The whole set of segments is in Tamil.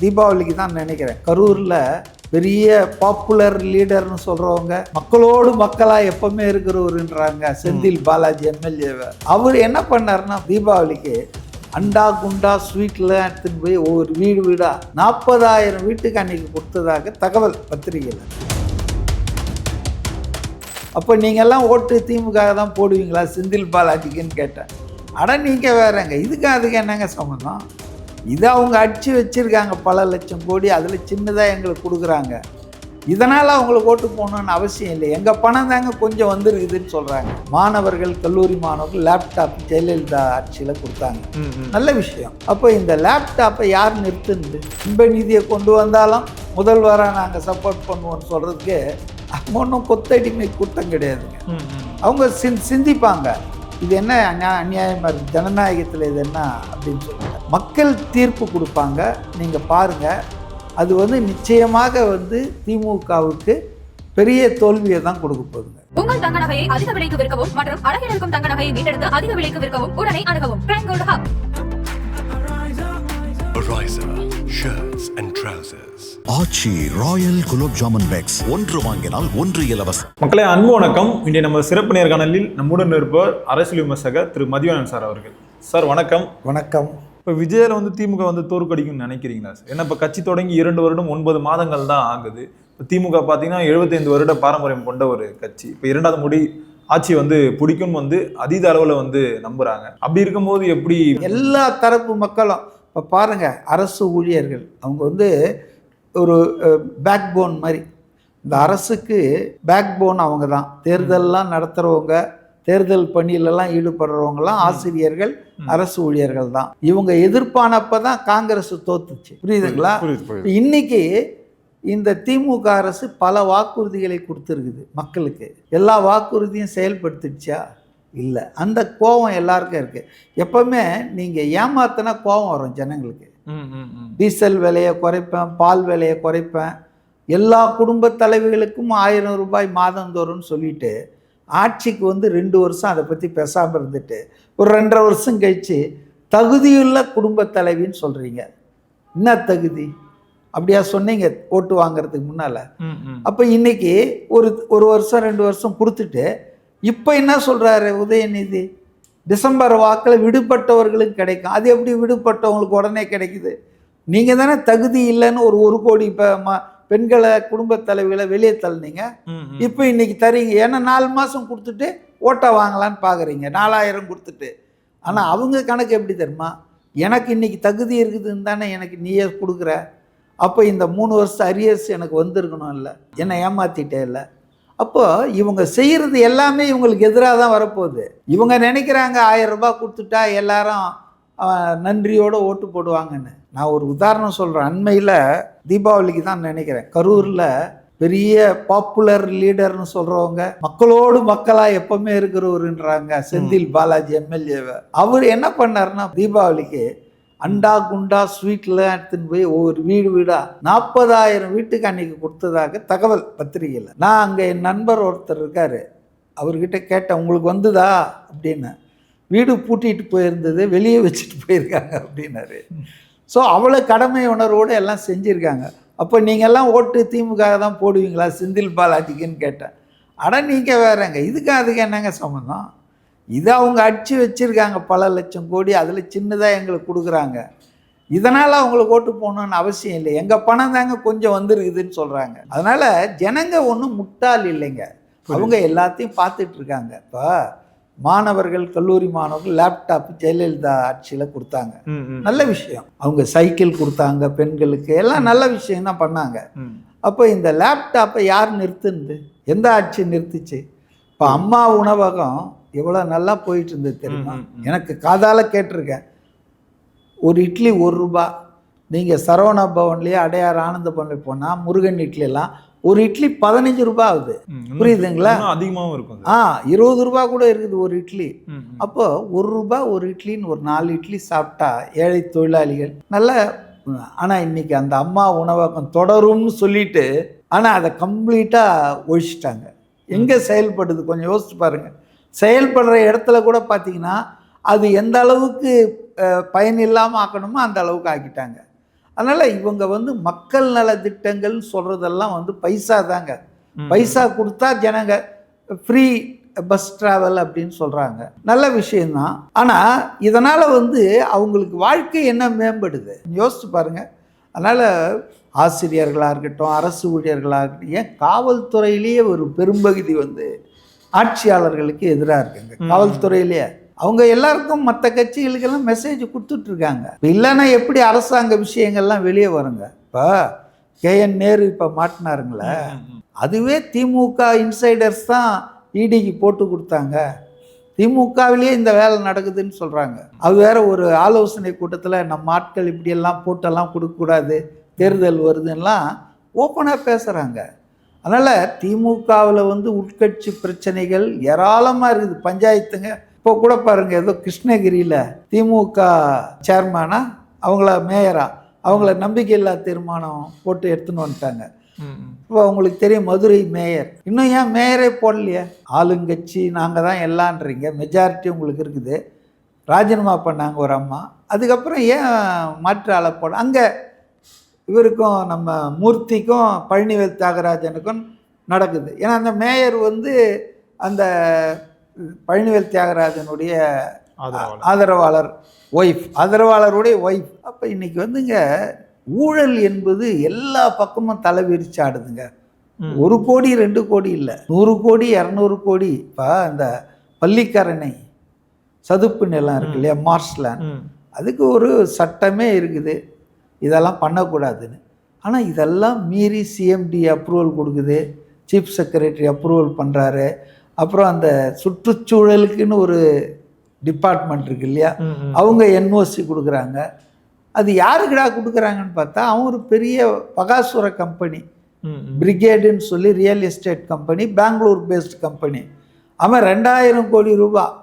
தீபாவளிக்கு தான் நினைக்கிறேன். கரூரில் பெரிய பாப்புலர் லீடர்னு சொல்கிறவங்க மக்களோடு மக்களாக எப்பவுமே இருக்கிறவருன்றாங்க செந்தில் பாலாஜி எம்எல்ஏவை. அவர் என்ன பண்ணாருன்னா தீபாவளிக்கு அண்டா குண்டா ஸ்வீட்டில் எடுத்துன்னு போய் ஒவ்வொரு வீடு வீடாக நாற்பதாயிரம் வீட்டுக்கு அன்னைக்கு கொடுத்ததாக தகவல் பத்திரிகையில். அப்போ நீங்கள்லாம் ஓட்டு திமுக தான் போடுவீங்களா? செந்தில் பாலாஜிக்குன்னு கேட்டேன். அட நீங்கள் வேறங்க இதுக்கு அதுக்கு என்னங்க சம்மந்தம் இதை அவங்க அடித்து வச்சுருக்காங்க பல லட்சம் கோடி அதில் சின்னதாக எங்களுக்கு கொடுக்குறாங்க. இதனால் அவங்களுக்கு ஓட்டு போகணுன்னு அவசியம் இல்லை. எங்கள் பணம் தாங்க கொஞ்சம் வந்திருக்குதுன்னு சொல்கிறாங்க மாணவர்கள் கல்லூரி மாணவர்கள் லேப்டாப் ஜெயலலிதா ஆட்சியில் கொடுத்தாங்க. நல்ல விஷயம். அப்போ இந்த லேப்டாப்பை யார் நிறுத்துனது? இன்ப நிதியை கொண்டு வந்தாலும் முதல்வராக நாங்கள் சப்போர்ட் பண்ணுவோம்னு சொல்கிறதுக்கு ஒன்றும் கொத்தடிமை கூட்டம் கிடையாதுங்க. அவங்க சிந் சிந்திப்பாங்க. இது என்ன அநியாயமாக இருக்குது ஜனநாயகத்தில் இது என்ன அப்படின்னு சொல்லுங்க. மக்கள் தீர்ப்பு கொடுப்பாங்க. நீங்கள் பாருங்கள் அது வந்து நிச்சயமாக வந்து திமுகவுக்கு பெரிய தோல்வியை தான் கொடுக்க போகுதுங்க உங்கள் தங்க நகையை அதிக விலைக்கு விற்கவும் மற்றும் அழகில் இருக்கும் தங்க நகையை மீட்டெடுத்து அதிக விலைக்கு விற்கவும் உடனே அணுகவும். Ariza shirts and trousers. Aachi royal gulab jamun packs ஒன்று வாங்கினால் ஒன்று இலவசம். மக்களே அன்பு வணக்கம். இன்றைய நம்ம சிறப்பு நேர்காணலில் நம்முடன் இருப்பவர் அரசியல் விமர்சகர் திரு மதிவானன் சார் அவர்கள். சார் வணக்கம். வணக்கம். இப்போ விஜயில் வந்து திமுக வந்து தோற்கடிக்கும்னு நினைக்கிறீங்களா சார்? ஏன்னா இப்போ கட்சி தொடங்கி இரண்டு வருடம் ஒன்பது மாதங்கள் தான் ஆகுது. இப்போ திமுக பார்த்தீங்கன்னா 75 வருட பாரம்பரியம் கொண்ட ஒரு கட்சி. இப்போ இரண்டாவது முடி ஆட்சி வந்து பிடிக்கும் வந்து அதீத அளவில் வந்து நம்புறாங்க. அப்படி இருக்கும்போது எப்படி எல்லா தரப்பு மக்களும் இப்போ பாருங்கள் அரசு ஊழியர்கள் அவங்க வந்து ஒரு பேக் போன் மாதிரி. இந்த அரசுக்கு பேக் போன் அவங்க தான். தேர்தல்லாம் நடத்துகிறவங்க தேர்தல் பணியிலெல்லாம் ஈடுபடுறவங்கலாம் ஆசிரியர்கள் அரசு ஊழியர்கள் தான். இவங்க எதிர்ப்பானப்ப தான் காங்கிரஸ் தோத்துச்சு. புரியுதுங்களா? புரியுது புரியுது. இன்னைக்கு இந்த திமுக அரசு பல வாக்குறுதிகளை கொடுத்துருக்குது மக்களுக்கு. எல்லா வாக்குறுதியும் செயல்படுத்திடுச்சா? இல்லை. அந்த கோபம் எல்லாருக்கும் இருக்குது எப்பவுமே நீங்கள் ஏமாத்தினா கோபம் வரும் ஜனங்களுக்கு. டீசல் விலையை குறைப்பேன் பால் விலையை குறைப்பேன். எல்லா குடும்ப தலைவிகளுக்கும் ஆயிரம் ரூபாய் மாதந்தோறும்னு சொல்லிட்டு ஆட்சிக்கு வந்து ரெண்டு வருஷம் அதை பற்றி பேசாமல் இருந்துட்டு ஒரு ரெண்டரை வருஷம் கழித்து தகுதியுள்ள குடும்ப தலைவின்னு சொல்கிறீங்க என்ன தகுதி? அப்படியா சொன்னீங்க ஓட்டு வாங்குறதுக்கு முன்னால். அப்போ இன்னைக்கு ஒரு ஒரு வருஷம் ரெண்டு வருஷம் கொடுத்துட்டு இப்போ என்ன சொல்கிறாரு உதயநிதி? டிசம்பர் வாக்கில் விடுபட்டவர்களுக்கு கிடைக்கும். அது எப்படி விடுபட்டவங்களுக்கு உடனே கிடைக்குது? நீங்கள் தானே தகுதி இல்லைன்னு ஒரு ஒரு கோடி இப்போ ம பெண்களை குடும்பத் தலைவிகளை வெளியே தள்ளுனீங்க. இப்போ இன்னைக்கு தரீங்க. ஏன்னா நாலு மாதம் கொடுத்துட்டு ஓட்டை வாங்கலான்னு பார்க்குறீங்க நாலாயிரம் கொடுத்துட்டு. ஆனால் அவங்க கணக்கு எப்படி தெரியுமா? எனக்கு இன்னைக்கு தகுதி இருக்குதுன்னு தானே எனக்கு நீயே கொடுக்குற. அப்போ இந்த மூணு வருஷம் அரியர்ஸ் எனக்கு வந்திருக்கணும் இல்லை என்னை ஏமாத்திட்டே இல்லை அப்போ இவங்க செய்கிறது எல்லாமே இவங்களுக்கு எதிராக தான் வரப்போகுது. இவங்க நினைக்கிறாங்க ஆயிரம் ரூபாய் கொடுத்துட்டா எல்லாரும் நன்றியோட ஓட்டு போடுவாங்கன்னு. நான் ஒரு உதாரணம் சொல்கிறேன் அண்மையில் தீபாவளிக்கு தான் நினைக்கிறேன். கரூரில் பெரிய பாப்புலர் லீடர்னு சொல்கிறவங்க மக்களோடு மக்களாக எப்பவுமே இருக்கிறவருன்றாங்க செந்தில் பாலாஜி எம்எல்ஏவை. அவர் என்ன பண்ணாருன்னா தீபாவளிக்கு அண்டா குண்டா ஸ்வீட்டில் எடுத்துன்னு போய் ஒவ்வொரு வீடு வீடாக நாற்பதாயிரம் வீட்டுக்கு அன்னைக்கு கொடுத்ததாக தகவல் பத்திரிகையில். நான் அங்கே என் நண்பர் ஒருத்தர் இருக்கார். அவர்கிட்ட கேட்டேன் உங்களுக்கு வந்துதா? அப்படின்னு. வீடு பூட்டிட்டு போயிருந்தது வெளியே வச்சுட்டு போயிருக்காங்க அப்படின்னாரு. ஸோ அவ்வளோ கடமை உணர்வோடு எல்லாம் செஞ்சுருக்காங்க. அப்போ நீங்கள்லாம் ஓட்டு திமுக தான் போடுவீங்களா? செந்தில் பாலாஜிக்குன்னு கேட்டேன். அட நீங்கள் வேறங்க. இதுக்கு அதுக்கு என்னங்க சம்மந்தம் இதை அவங்க அடித்து வச்சுருக்காங்க பல லட்சம் கோடி அதில் சின்னதாக எங்களுக்கு கொடுக்குறாங்க. இதனால் அவங்களுக்கு ஓட்டு போகணுன்னு அவசியம் இல்லை. எங்கள் பணம் தாங்க கொஞ்சம் வந்திருக்குதுன்னு சொல்கிறாங்க அதனால் ஜனங்க ஒன்றும் முட்டாள் இல்லைங்க. அவங்க எல்லாத்தையும் பார்த்துட்டு இருக்காங்க. இப்போ மாணவர்கள் கல்லூரி மாணவர்கள் லேப்டாப் ஜெயலலிதா ஆட்சியில் கொடுத்தாங்க. நல்ல விஷயம். அவங்க சைக்கிள் கொடுத்தாங்க பெண்களுக்கு. எல்லாம் நல்ல விஷயம் தான் பண்ணாங்க. அப்போ இந்த லேப்டாப்பை யார் நிறுத்துனது? எந்த ஆட்சி நிறுத்துச்சு? இப்போ அம்மா உணவகம் எவ்வளோ நல்லா போயிட்டு இருந்தது தெரியுமா. எனக்கு காதால் கேட்டிருக்கேன். ஒரு இட்லி ஒரு ரூபா. நீங்கள் சரவணா பவன்லேயே அடையார் ஆனந்த பவன்ல போனால் முருகன் இட்லியெல்லாம் ஒரு இட்லி பதினஞ்சு ரூபாய் ஆகுது. புரியுதுங்களா? அதிகமாகவும் இருக்கும். ஆ இருபது ரூபா கூட இருக்குது ஒரு இட்லி. அப்போ ஒரு ரூபா ஒரு இட்லின்னு ஒரு நாலு இட்லி சாப்பிட்டா ஏழை தொழிலாளிகள் நல்ல ஆனால் இன்னைக்கு அந்த அம்மா உணவகம் தொடரும்னு சொல்லிட்டு ஆனால் அதை கம்ப்ளீட்டாக ஒழிச்சிட்டாங்க. எங்கே செயல்படுது கொஞ்சம் யோசிச்சு பாருங்க. செயல்படுற இடத்துல கூட பார்த்தீங்கன்னா அது எந்த அளவுக்கு பயன் இல்லாமல் ஆக்கணுமோ அந்த அளவுக்கு ஆக்கிட்டாங்க. அதனால் இவங்க வந்து மக்கள் நல திட்டங்கள் சொல்கிறதெல்லாம் வந்து பைசா தாங்க. பைசா கொடுத்தா ஜனங்க ஃப்ரீ பஸ் டிராவல் அப்படின்னு சொல்கிறாங்க நல்ல விஷயம்தான். ஆனால் இதனால் வந்து அவங்களுக்கு வாழ்க்கை என்ன மேம்படுது? யோசிச்சு பாருங்க. அதனால் ஆசிரியர்களாக இருக்கட்டும் அரசு ஊழியர்களாக இருக்கட்டும் ஏன் காவல்துறையிலேயே ஒரு பெரும்பகுதி வந்து ஆட்சியாளர்களுக்கு எதிராக இருக்குங்க. காவல்துறையிலேயே. அவங்க எல்லாருக்கும் மற்ற கட்சிகளுக்கெல்லாம் மெசேஜ் கொடுத்துட்ருக்காங்க. இல்லைன்னா எப்படி அரசாங்க விஷயங்கள்லாம் வெளியே வருங்க? இப்போ கேஎன் நேரு இப்போ மாட்டினாருங்களே. அதுவே திமுக இன்சைடர்ஸ் தான் இடிக்கு போட்டு கொடுத்தாங்க. திமுகவிலேயே இந்த வேலை நடக்குதுன்னு சொல்கிறாங்க அது வேற ஒரு ஆலோசனை கூட்டத்தில் நம்ம ஆட்கள் இப்படியெல்லாம் போட்டெல்லாம் கொடுக்கக்கூடாது தேர்தல் வருதுன்னெலாம் ஓப்பனாக பேசுகிறாங்க அதனால் திமுகவில் வந்து உட்கட்சி பிரச்சனைகள் ஏராளமாக இருக்குது. பஞ்சாயத்துங்க. இப்போ கூட பாருங்கள் ஏதோ கிருஷ்ணகிரியில் திமுக சேர்மனா அவங்கள மேயரா அவங்கள நம்பிக்கையில்லா தீர்மானம் போட்டு எடுத்துன்னு வந்துட்டாங்க. இப்போ உங்களுக்கு தெரியும் மதுரை மேயர். இன்னும் ஏன் மேயரே போடலையே? ஆளுங்கட்சி நாங்கள் தான் எல்லான்றீங்க. மெஜாரிட்டி உங்களுக்கு இருக்குது. ராஜினாமா பண்ணாங்க ஒரு அம்மா. அதுக்கப்புறம் ஏன் மாற்று ஆளை போட அங்கே இவருக்கும் நம்ம மூர்த்திக்கும் பழனிவேல் தியாகராஜனுக்கும் நடக்குது. ஏன்னா அந்த மேயர் வந்து அந்த பழனிவேல் தியாகராஜனுடைய ஆதரவாளர். ஒய்ஃப் ஆதரவாளருடைய ஒய்ஃப் அப்போ இன்னைக்கு வந்துங்க ஊழல் என்பது எல்லா பக்கமும் தலை விரிச்சாடுதுங்க ம். ஒரு கோடி ரெண்டு கோடி இல்லை. நூறு கோடி இரநூறு கோடி. இப்போ அந்த பள்ளிக்கரணை சதுப்பு நிலம் இருக்கு இல்லையா மார்ஷ்லேண்ட் ம். அதுக்கு ஒரு சட்டமே இருக்குது. இதெல்லாம் பண்ணக்கூடாதுன்னு. ஆனால் இதெல்லாம் மீறி சிஎம்டி அப்ரூவல் கொடுக்குது. சீஃப் செக்ரட்டரி அப்ரூவல் பண்ணுறாரு அப்புறம் அந்த சுற்றுச்சூழலுக்குன்னு ஒரு டிபார்ட்மெண்ட் இருக்கு இல்லையா. அவங்க என்ஓசி கொடுக்குறாங்க. அது யாருக்குடா கொடுக்குறாங்கன்னு பார்த்தா அவன் ஒரு பெரிய பகாசுர கம்பெனி. பிரிகேடுன்னு சொல்லி real estate company Bangalore based company அவன் ரெண்டாயிரம் கோடி ரூபாய்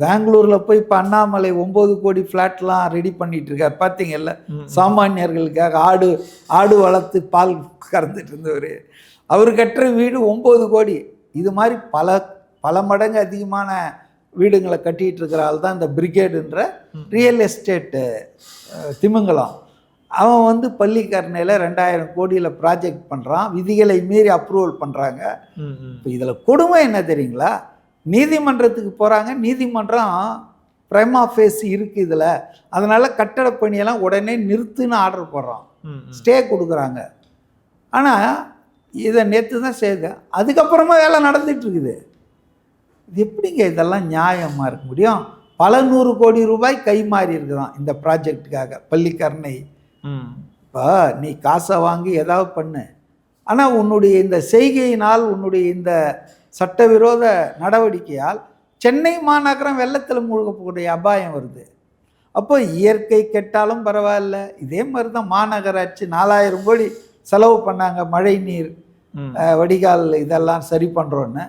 பெங்களூரில் போய் இப்போ அண்ணாமலை ஒம்பது கோடி ஃப்ளாட்லாம் ரெடி பண்ணிட்டு இருக்கார் பார்த்தீங்கல்ல. சாமானியர்களுக்காக ஆடு ஆடு வளர்த்து பால் கறந்துட்டு இருந்தவர் அவர் கட்டுற வீடு ஒம்பது கோடி. இது மாதிரி பல பல மடங்கு அதிகமான வீடுங்களை கட்டிட்டு இருக்கிற ஆள் தான் இந்த பிரிகேடுன்ற ரியல் எஸ்டேட்டு திமிங்கலம். அவன் வந்து பள்ளிக்கரணையில் ரெண்டாயிரம் கோடியில் ப்ராஜெக்ட் பண்ணுறான் விதிகளை மீறி அப்ரூவல் பண்ணுறாங்க. இப்போ இதில் கொடுமை என்ன தெரியுங்களா? நீதிமன்றத்துக்கு போகிறாங்க நீதிமன்றம் பிரைமா ஃபேஸ் இருக்குது இதில். அதனால் கட்டடப் பணியெல்லாம் உடனே நிறுத்துன்னு ஆர்டர் போடுறான். ம், ம். ஸ்டே கொடுக்குறாங்க. ஆனால் இதை நேற்று தான் செய்யுது அதுக்கப்புறமா வேலை நடந்துட்டு இருக்குது. இது எப்படிங்க இதெல்லாம் நியாயமாக இருக்க முடியும்? பல நூறு கோடி ரூபாய் கை மாறி இருக்குதான் இந்த ப்ராஜெக்ட்டுக்காக பள்ளிக்கரணை. இப்போ நீ காசை வாங்கி ஏதாவது பண்ணு. ஆனால் உன்னுடைய இந்த செய்கையினால் உன்னுடைய இந்த சட்டவிரோத நடவடிக்கையால் சென்னை மாநகரம் வெள்ளத்தில் மூழ்கக்கூடிய அபாயம் வருது. அப்போ இயற்கை கெட்டாலும் பரவாயில்ல. இதே மாதிரி தான் மாநகராட்சி நாலாயிரம் கோடி செலவு பண்ணாங்க மழை நீர் வடிகால் இதெல்லாம் சரி பண்ணுறோன்னு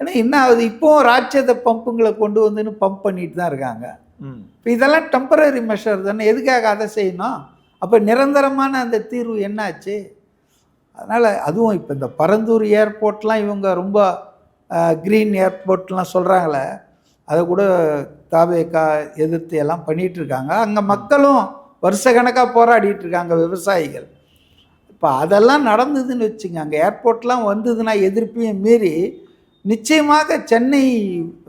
ஏன்னா என்ன ஆகுது? இப்போவும் ராட்சத பம்புங்களை கொண்டு வந்துன்னு பம்ப் பண்ணிட்டு தான் இருக்காங்க. இப்போ இதெல்லாம் டெம்பரரி மெஷர் தானே. எதுக்காக அதை செய்யணும்? அப்போ நிரந்தரமான அந்த தீர்வு என்னாச்சு? அதனால் அதுவும் இப்போ இந்த பரந்தூர் ஏர்போர்ட்லாம் இவங்க ரொம்ப க்ரீன் ஏர்போர்ட்லாம் சொல்கிறாங்களே அதை கூட தாவேக்கா எதிர்த்து எல்லாம் பண்ணிட்டு இருக்காங்க அங்கே மக்களும் வருஷக்கணக்காக போராடிட்டு இருக்காங்க விவசாயிகள். இப்போ அதெல்லாம் நடந்ததுன்னு வச்சுங்க அங்கே ஏர்போர்ட்லாம் வந்ததுன்னா எதிர்ப்பையும் மீறி நிச்சயமாக சென்னை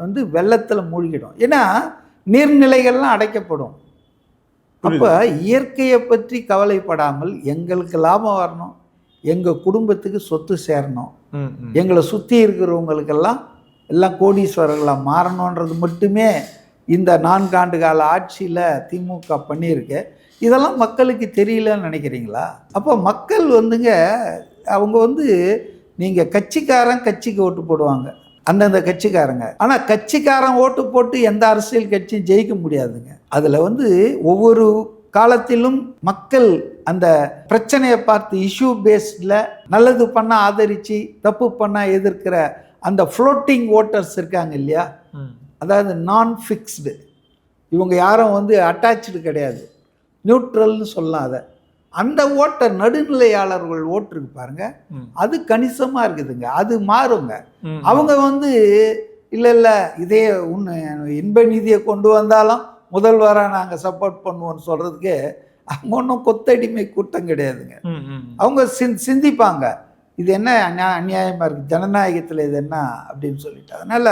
வந்து வெள்ளத்தில் மூழ்கிடும். ஏன்னா நீர்நிலைகள்லாம் அடைக்கப்படும். அப்போ இயற்கையை பற்றி கவலைப்படாமல் எங்களுக்கு லாபம் வரணும். எங்கள் குடும்பத்துக்கு சொத்து சேரணும். எங்களை சுற்றி இருக்கிறவங்களுக்கெல்லாம் எல்லாம் கோடீஸ்வரர்களாக மாறணுன்றது மட்டுமே இந்த நான்காண்டு கால ஆட்சியில் திமுக பண்ணியிருக்கு. இதெல்லாம் மக்களுக்கு தெரியலன்னு நினைக்கிறீங்களா? அப்போ மக்கள் வந்துங்க அவங்க வந்து நீங்கள் கட்சிக்காரன் கட்சிக்கு ஓட்டு போடுவாங்க. அந்தந்த கட்சிக்காரங்க. ஆனால் கட்சிக்காரன் ஓட்டு போட்டு எந்த அரசியல் கட்சியும் ஜெயிக்க முடியாதுங்க. அதில் வந்து ஒவ்வொரு காலத்திலும் மக்கள் அந்த பிரச்சனையை பார்த்து இஷ்யூ பேஸ்டில் நல்லது பண்ணால் ஆதரித்து தப்பு பண்ணால் எதிர்க்கிற அந்த ஃப்ளோட்டிங் ஓட்டர்ஸ் இருக்காங்க இல்லையா. அதாவது நான் ஃபிக்ஸ்டு இவங்க யாரும் வந்து அட்டாச்சு கிடையாது. நியூட்ரல்னு சொல்லலாம் அதை. அந்த ஓட்டர் நடுநிலையாளர்கள் ஓட்டு இருக்கு பாருங்க. அது கணிசமாக இருக்குதுங்க. அது மாறுங்க. அவங்க வந்து இல்லை இல்லை இதே உன்னு இன்ப நிதியை கொண்டு வந்தாலும் முதல்வராக நாங்கள் சப்போர்ட் பண்ணுவோம்னு சொல்கிறதுக்கு அவங்க ஒன்றும் கொத்தடிமை கூட்டம் கிடையாதுங்க. அவங்க சிந் சிந்திப்பாங்க. இது என்ன அநியா அநியாயமாக இருக்குது ஜனநாயகத்தில் இது என்ன அப்படின்னு சொல்லிட்டு. அதனால்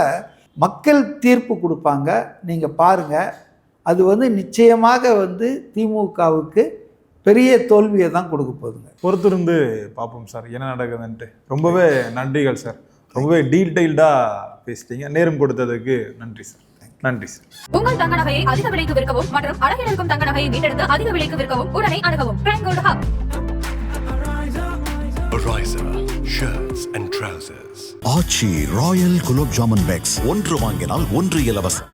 மக்கள் தீர்ப்பு கொடுப்பாங்க. நீங்கள் பாருங்கள் அது வந்து நிச்சயமாக வந்து திமுகவுக்கு பெரிய தோல்வியை தான் கொடுக்க போகுதுங்க. பொறுத்திருந்து பார்ப்போம் சார். என்ன நடக்குதுன்ட்டு. ரொம்பவே நன்றிகள் சார். ரொம்பவே டீட்டெயில்டாக பேசிட்டீங்க. நேரம் கொடுத்ததுக்கு நன்றி சார். நன்றி உங்கள் தங்க நகையை அதிக விலைக்கு விற்கவும் மற்றும் அழகில் இருக்கும் தங்க நகையை மீட்டெடுத்து அதிக விலைக்கு விற்கவும் உடனே அணுகவும். Prime gold hub Ariza shirts and trousers. Aachi royal gulab jamun packs ஒன்று வாங்கினால் ஒன்று இலவசம்.